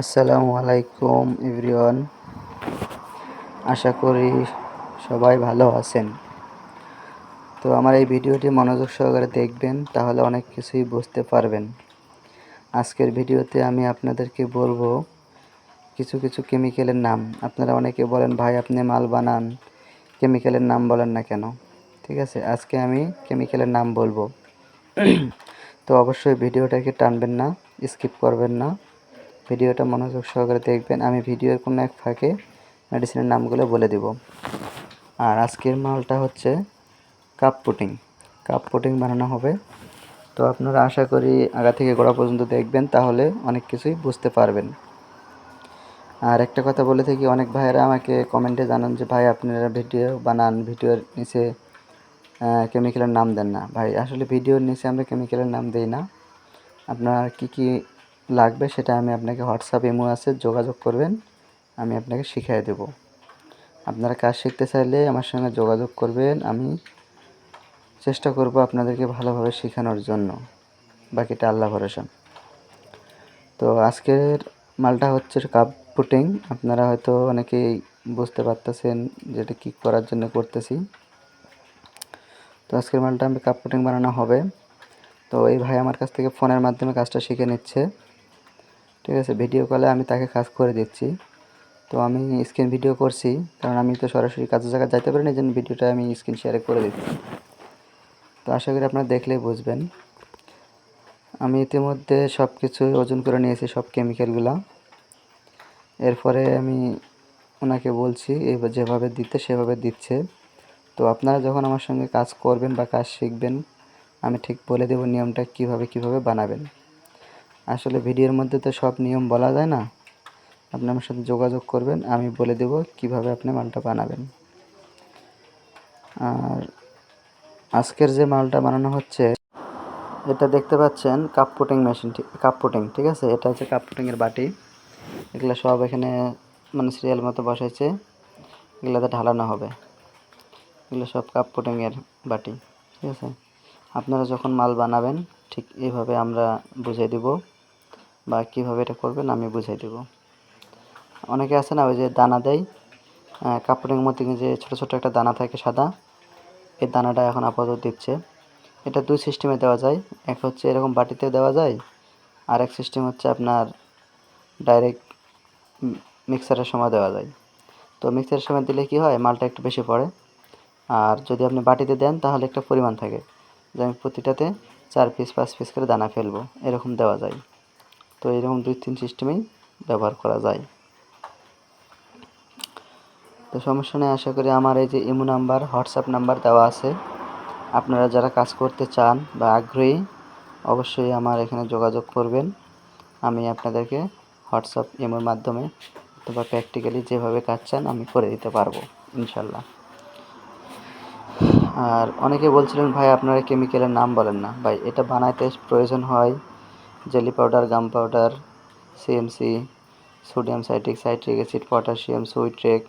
আসসালামু আলাইকুম, এভরিওয়ান। আশা করি সবাই ভালো আছেন। তো আমার এই ভিডিওটি মনোযোগ সহকারে দেখবেন, তাহলে অনেক কিছুই বুঝতে পারবেন। আজকের ভিডিওতে আমি আপনাদেরকে বলব কিছু কিছু কেমিক্যালের নাম। আপনারা অনেকে বলেন, ভাই, আপনি মাল বানান। কেমিক্যালের নাম বলেন না কেন? ঠিক আছে, আজকে আমি কেমিক্যালের নাম বলব। তো অবশ্যই ভিডিওটাকে টানবেন না, স্কিপ করবেন না। ভিডিওটা মনোযোগ সহকারে দেখবেন। আমি ভিডিওর কোনো এক ফাঁকে মেডিসিনের নামগুলো বলে দিব। আর আজকের মালটা হচ্ছে কাপ পুটিং কাপ পুটিং বানানো হবে। তো আপনারা আশা করি আগা থেকে গোড়া পর্যন্ত দেখবেন, তাহলে অনেক কিছুই বুঝতে পারবেন। আর একটা কথা বলে থাকি, অনেক ভাইয়েরা আমাকে কমেন্টে জানান যে, ভাই, আপনারা ভিডিও বানান, ভিডিওর নিচে কেমিক্যালের নাম দেন না। ভাই, আসলে ভিডিওর নিচে আমরা কেমিক্যালের নাম দেই না। আপনার কি কি লাগবে সেটা আমি আপনাকে হোয়াটসঅ্যাপ ইমো আছে, যোগাযোগ করবেন, আমি আপনাকে শিখিয়ে দেব। আপনারা কাজ শিখতে চাইলে আমার সঙ্গে যোগাযোগ করবেন, আমি চেষ্টা করব আপনাদেরকে ভালোভাবে শেখানোর জন্য। বাকিটা আল্লাহ ভরসা। তো আজকের মালটা হচ্ছে কাপ পুটিং, আপনারা হয়তো অনেকেই বুঝতে পারতেছেন যে এটা কী করার জন্য করতেছি। তো আজকের মালটা আমি কাপ পুটিং বানানো হবে। তো এই ভাই আমার কাছ থেকে ফোনের মাধ্যমে কাজটা শিখে নিচ্ছে। ঠিক আছে ভিডিও কলে আমি তাকে কাজ করে দিচ্ছি তো আমি স্ক্রিন ভিডিও করছি, কারণ আমি তো সরাসরি কাজের জায়গায় যাইতে পারিনি জন্য ভিডিওটা আমি স্ক্রিন শেয়ারে করে দিচ্ছি। তো আশা করি আপনারা দেখলেই বুঝবেন। আমি ইতিমধ্যে সব কিছু ওজন করে নিয়েছি, সব কেমিক্যালগুলো এরপরে আমি ওনাকে বলছি এবার যেভাবে দিতে সেভাবে দিচ্ছে। তো আপনারা যখন আমার সঙ্গে কাজ করবেন বা কাজ শিখবেন, আমি ঠিক বলে দেব নিয়মটা কীভাবে কীভাবে বানাবেন। আসলে ভিডিওর মধ্যে তো সব নিয়ম বলা যায় না। আপনি আমার সাথে যোগাযোগ করবেন, আমি বলে দেব কীভাবে আপনি মালটা বানাবেন। আর আজকের যে মালটা বানানো হচ্ছে, এটা দেখতে পাচ্ছেন cup putting machine cup putting, ঠিক আছে? এটা হচ্ছে কাপ পুটিংয়ের বাটি। এগুলো সব এখানে মানে সিরিয়াল মতো বসাইছে, এগুলোতে ঢালানো হবে। এগুলো সব কাপ পুটিংয়ের বাটি, ঠিক আছে? আপনারা যখন মাল বানাবেন, ঠিক এইভাবে আমরা বুঝিয়ে দিব। বা কীভাবে এটা করবেন আমি বুঝাই দেব। অনেকে আছে না, ওই যে দানা দেয় কাপড়ের মধ্যে যে ছোটো ছোটো একটা দানা থাকে সাদা, এই দানাটা এখন আপাতত দিচ্ছে। এটা দুই সিস্টেমে দেওয়া যায়, এক হচ্ছে এরকম বাটিতে দেওয়া যায়, আর এক সিস্টেম হচ্ছে আপনার ডাইরেক্ট মিক্সারের সময় দেওয়া যায়। তো মিক্সারের সময় দিলে কি হয়, মালটা একটু বেশি পড়ে। আর যদি আপনি বাটিতে দেন, তাহলে একটা পরিমাণ থাকে যে আমি প্রতিটাতে চার পিস পাঁচ পিস করে দানা ফেলব, এরকম দেওয়া যায়। তো এরকম দুই, তিন সিস্টেমেই ব্যবহার করা যায়। তো সমস্যা নেই, আশা করি আমার এই যে ইমো নাম্বার, হোয়াটসঅ্যাপ নাম্বার দেওয়া আছে। আপনারা যারা কাজ করতে চান বা আগ্রহী, অবশ্যই আমার এখানে যোগাযোগ করবেন। আমি আপনাদেরকে হোয়াটসঅ্যাপ, ইমোর মাধ্যমে অথবা প্র্যাকটিক্যালি যেভাবে কাজ চান আমি করে দিতে পারব, ইনশাল্লাহ। আর অনেকে বলছিলেন, ভাই, আপনারা কেমিক্যালের নাম বলেন না। ভাই, এটা বানাইতে প্রয়োজন হয় jelly powder, gum powder C M C sodium citric citric acid, potassium, সুইট্রেক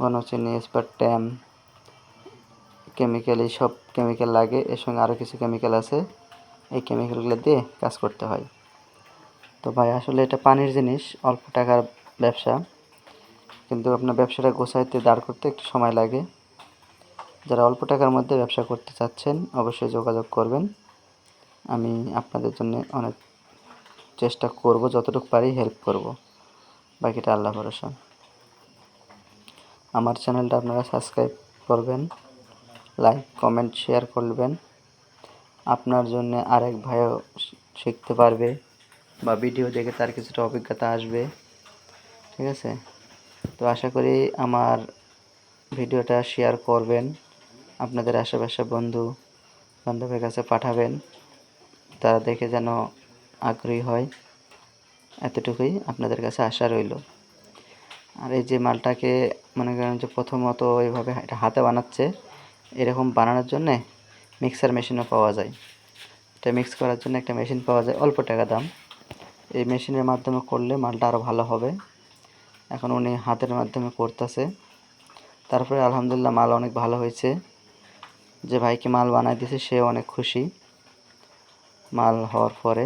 ঘনচিনি স্পারট্যাম কেমিক্যাল এইসব কেমিক্যাল লাগে। এর সঙ্গে আরও কিছু কেমিক্যাল আছে। এই কেমিক্যালগুলো দিয়ে কাজ করতে হয়। তো ভাই, আসলে এটা পানির জিনিস, অল্প টাকার ব্যবসা। কিন্তু আপনার ব্যবসাটা গোছাইতে, দাঁড় করতে একটু সময় লাগে। যারা অল্প টাকার মধ্যে ব্যবসা করতে চাচ্ছেন, অবশ্যই যোগাযোগ করবেন। আমি আপনাদের জন্য অনেক চেষ্টা করব, যতটুকু পারি হেল্প করব। বাকিটা আল্লাহ ভরসা। আমার চ্যানেলটা আপনারা সাবস্ক্রাইব করবেন লাইক কমেন্ট শেয়ার করবেন। আপনার জন্য আরেক ভাইও শিখতে পারবে বা ভিডিও দেখে তার কিছুটা অভিজ্ঞতা আসবে। ঠিক আছে? তো আশা করি আমার ভিডিওটা শেয়ার করবেন। আপনাদের আশেপাশে বন্ধু বান্ধবের কাছে পাঠাবেন। তারা দেখে যেন আগ্রহী হয়। এতটুকুই আপনাদের কাছে আশা রইল। আর এই যে মালটাকে মনে করেন যে প্রথমত এইভাবে এটা হাতে বানাচ্ছে, এরকম বানানোর জন্যে মিক্সার মেশিনও পাওয়া যায়। এটা মিক্স করার জন্য একটা মেশিন পাওয়া যায়, অল্প টাকা দাম। এই মেশিনের মাধ্যমে করলে মালটা আরও ভালো হবে। এখন উনি হাতের মাধ্যমে করতেছে। তারপরে আলহামদুলিল্লাহ মাল অনেক ভালো হয়েছে। যে ভাইকে মাল বানাই দিয়েছে সে অনেক খুশি। মাল হওয়ার পরে,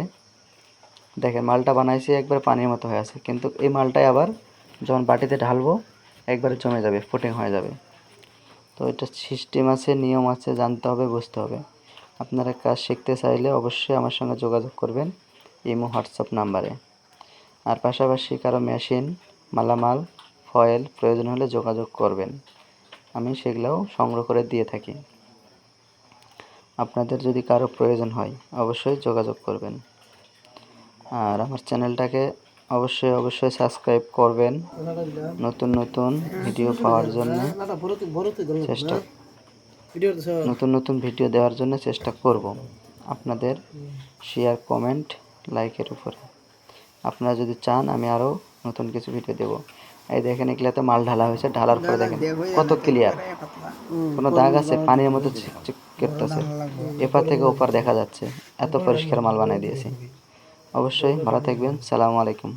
দেখেন মালটা বানাইছি একবার পানির মতো হয়ে আছে, কিন্তু এই মালটাই আবার যখন বাটিতে ঢালবো, একবারে জমে যাবে, ফুটিং হয়ে যাবে। তো এটা সিস্টেম আছে, নিয়ম আছে, জানতে হবে, বুঝতে হবে। আপনারা কাজ শিখতে চাইলে অবশ্যই আমার সঙ্গে যোগাযোগ করবেন, ইমো, হোয়াটসঅ্যাপ নাম্বারে। আর পাশাপাশি কারও মেশিন, মালামাল ফয়েল প্রয়োজন হলে যোগাযোগ করবেন। আমি সেগুলোও সংগ্রহ করে দিয়ে থাকি। আপনাদের যদি কারও প্রয়োজন হয়, অবশ্যই যোগাযোগ করবেন। আর আমার চ্যানেলটাকে অবশ্যই অবশ্যই সাবস্ক্রাইব করবেন। নতুন নতুন ভিডিও পাওয়ার জন্য চেষ্টা, নতুন নতুন ভিডিও দেওয়ার জন্য চেষ্টা করব আপনাদের শেয়ার কমেন্ট লাইকের উপরে। আপনারা যদি চান, আমি আরও নতুন কিছু ভিডিও দেব। এই দেখেন এগুলাতে মাল ঢালা হয়েছে। ঢালার পরে দেখেন কত ক্লিয়ার কোনো দাগ আছে? পানির মতো চিকচিক করতেছে। এপার থেকে ওপার দেখা যাচ্ছে। এত পরিষ্কার মাল বানাই দিয়েছি। অবশ্যই ভালো থাকবেন। সালামু আলাইকুম।